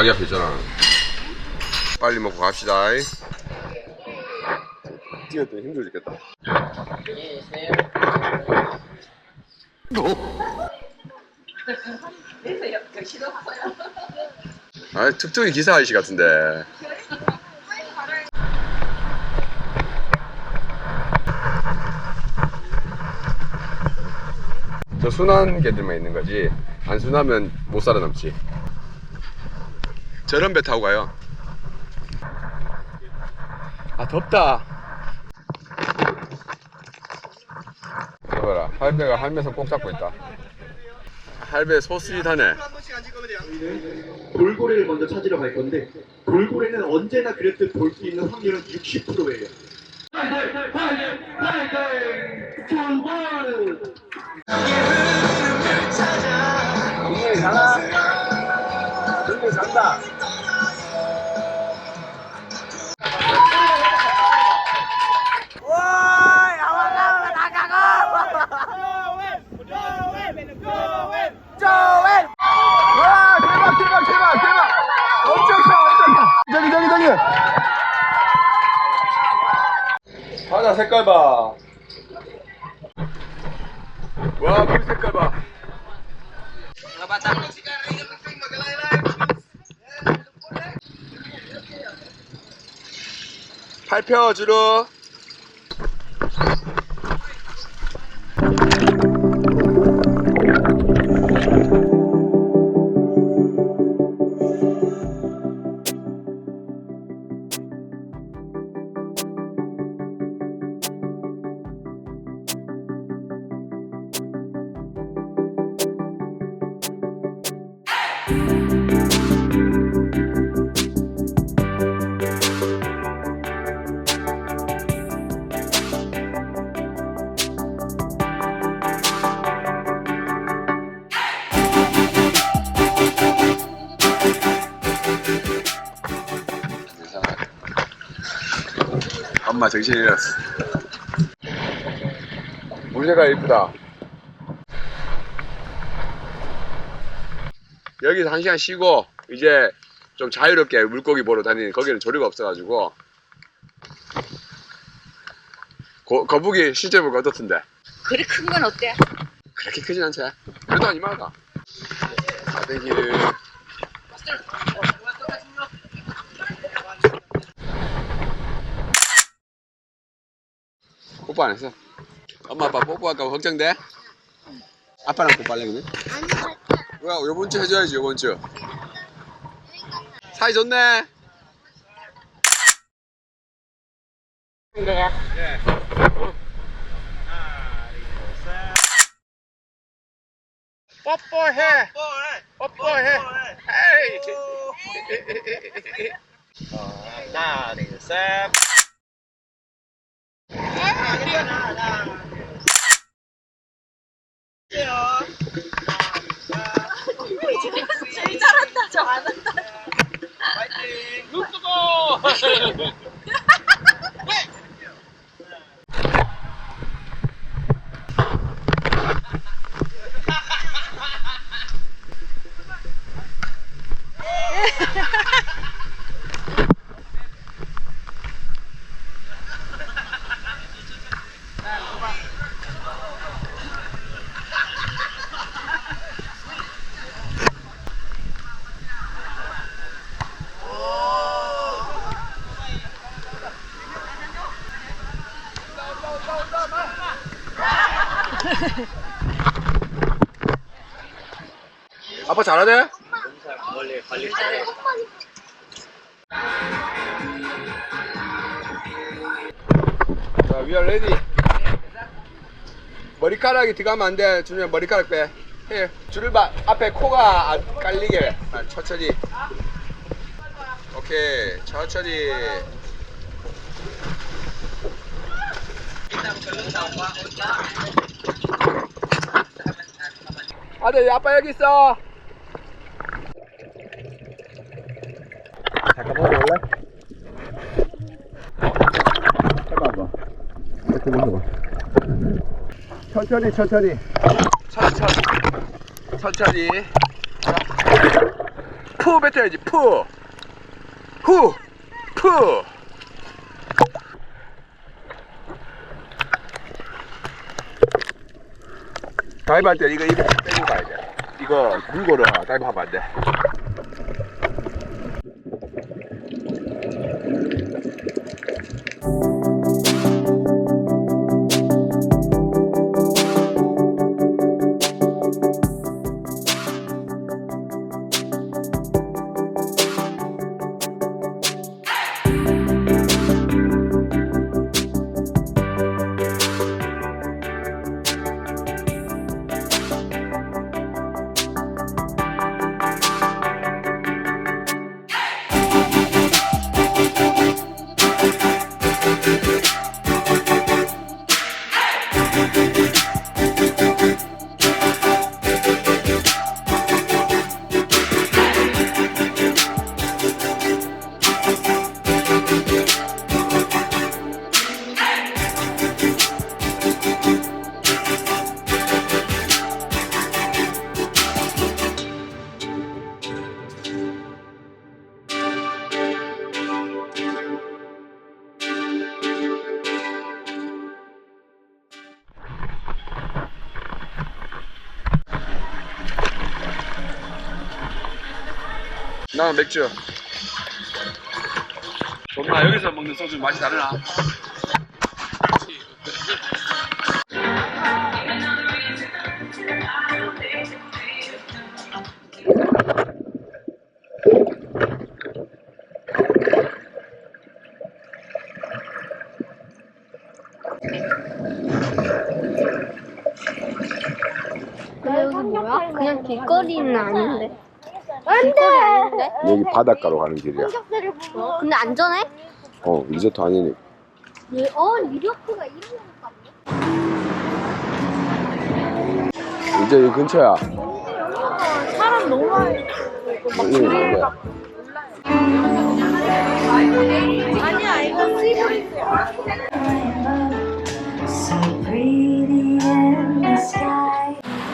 자기 앞에 있잖아. 빨리 먹고 갑시다. 뛰었더니 힘들어 죽겠다. 아, 특정히 기사 아저씨 같은데. 저 순한 개들만 있는 거지. 안 순하면 못 살아남지. 저런 배 타고 가요. 아, 덥다. 봐라, 할배가 할매손 꼭 잡고 있다. 할배 소스윗하네. 돌고래를 먼저 찾으러 갈 건데 돌고래는 언제나 그랬듯 볼 수 있는 확률은 60%예요. 와 색깔 봐와 물 색깔 봐. 팔펴 주로 엄마 정신 잃었어 물새가 이쁘다. 여기서 한 시간 쉬고 이제 좀 자유롭게 물고기 보러 다니는 거기는 조류가 없어가지고. 거, 거북이 실제 보고 어떻던데? 그리 큰 건 어때? 그렇게 크진 않지. 그래도 한 이만하다. 아대기를 뽀뽀 안 했어? 엄마 아빠 뽀뽀할까 봐 걱정돼? 아빠랑 뽀뽀할래 그러면? 뭐야 요번 주 해줘야지 요번 주 사이 좋네 이거야. 뽀뽀해 뽀뽀해 에이 하나, 둘, 셋. 제일 잘한다, 아빠 잘하네? 멀리 관리. 자, we are ready. 머리카락이 들어가면 안 돼. 준우야, 머리카락 빼. 해. 줄을 봐. 앞에 코가 안 깔리게. 아, 천천히. 오케이. 천천히. 아들, 아빠 여기 있어. 잠깐 먹어볼래? 해봐봐. 이렇게 먹어봐. 천천히, 천천히. 천천히. 천천히. 자. 푸 뱉어야지 푸. 후. 푸. 때 이거 이거 가야 돼. 이거 물고를 다이브 하면 안 돼. 나는 맥주. 존나 여기서 먹는 소주 맛이 다르나? 근데 여기 뭐야? 그냥 길거리는 아닌데. 아닌데? 여기 바닷가로 가는 길이야. 어, 근데 안전해? 어, 리조트 아니니. 예, 어, 리조트가 이런 거 이제 여기 근처야. 사람 너무 많이. 여기 뭔데? 아니야, 이거 스위트.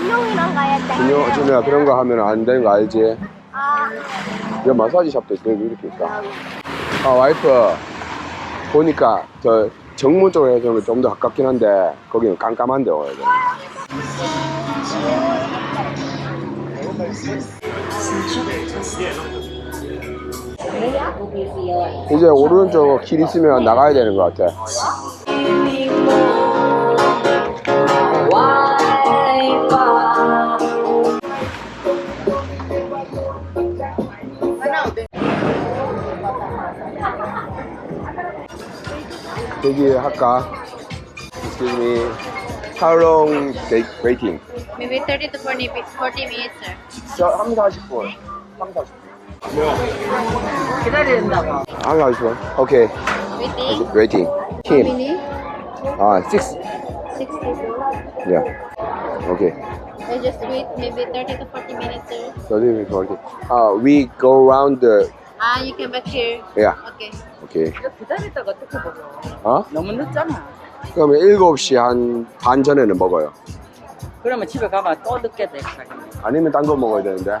운동이랑 가야 돼. 준영, 준영아 그런 거 하면 안 되는 거 알지? 아, 여기 마사지 샵도 있고 이렇게 있다. 아 와이프 보니까 저 정문 쪽으로 해서 좀 더 가깝긴 한데 거기는 깜깜한데 와야 돼. 이제 오른쪽 길 있으면 나가야 되는 것 같아. 여기 할까? Excuse me. How long they waiting? Maybe 30 to 40, mi- 40 minutes, sir. 저 3, 40분. 3, 40분. 기다려야 된다고. 3, 40분. 오케이. Waiting. Waiting. Kim. 미니? 아, 6. 62. Yeah. Okay. I just wait maybe 30 to 40 minutes, sir. So this is working. Uh, we go around the. Ah, you come back here. Yeah. Okay. Okay. 이거 기다리다가 어떻게 먹어? 어? 너무 늦잖아. 그러면 7시 한 반 전에는 먹어요. 그러면 집에 가면 또 늦게 돼. 아니면 딴 거 먹어야 되는데.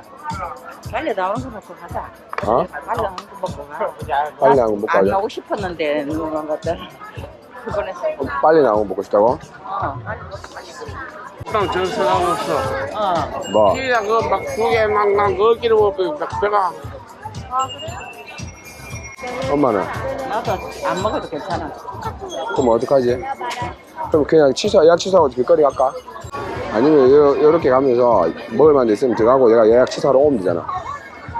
빨리 나오는 거 먹고 가자. 어? 빨리 나오는 거 먹고 가. 빨리 나온 거 먹고 안 가자. 나오고 싶었는데 누가 것들. 그번에 어, 빨리 나온 거 먹고 싶다고? 어. 빵 전설하고 있어. 어. 뭐? 그냥 그막 두개 막막 거기로 뭐막 배가 엄마는? 나도 안 먹어도 괜찮아. 그럼 어떡하지? 그럼 그냥 취소, 예약 취소하고 길거리 갈까? 아니면 요, 요렇게 가면서 먹을 만한 데 있으면 들어가고 얘가 예약 취소하러 오면 되잖아.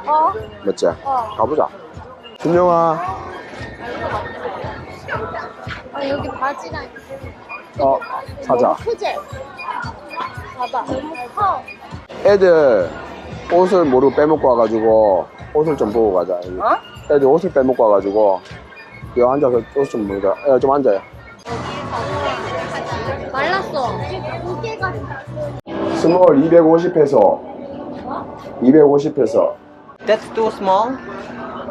어? 맞지? 가보자. 준영아, 아, 여기 바지랑 어, 사자. 크지? 봐봐. 너무 커. 애들 옷을 모르고 빼먹고 와가지고 옷을 좀 보고 가자. 어? 애들 옷을 빼먹고 와가지고 여기 앉아서 옷 좀 보자. 야, 좀 앉아요. 말랐어. 두 개가 스몰 250회서 250회서 That's too small.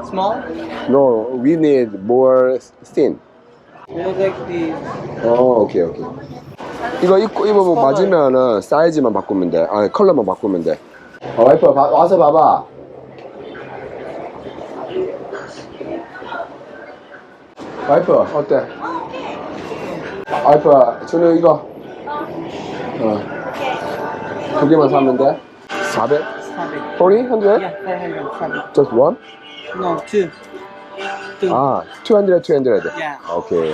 Small. No, we need more thin. like this. 어, 오케이, 오케이. 이거 입고 입어보고 맞으면은 사이즈만 바꾸면 돼. 아니 컬러만 바꾸면 돼. 어, 와이프 봐- 와서 봐봐. 와이프 어때? 와이프 준우 이거. 어. 두 개만 사면 돼. 400? 400. 40? 100? Yeah, 400. Just one? No, two. Two. 아, 200, 200. Yeah. 오케이.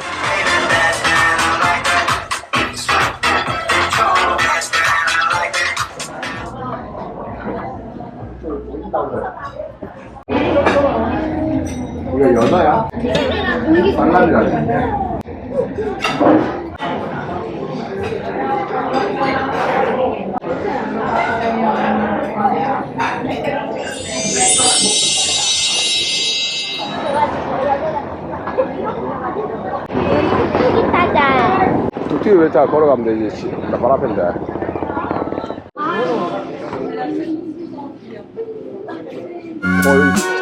이거 연어야? 살라미라네. 뚝뚝이 타자. 뚝뚝이 왜다 걸어가면 되지? 씨, 나발 앞인데. 어,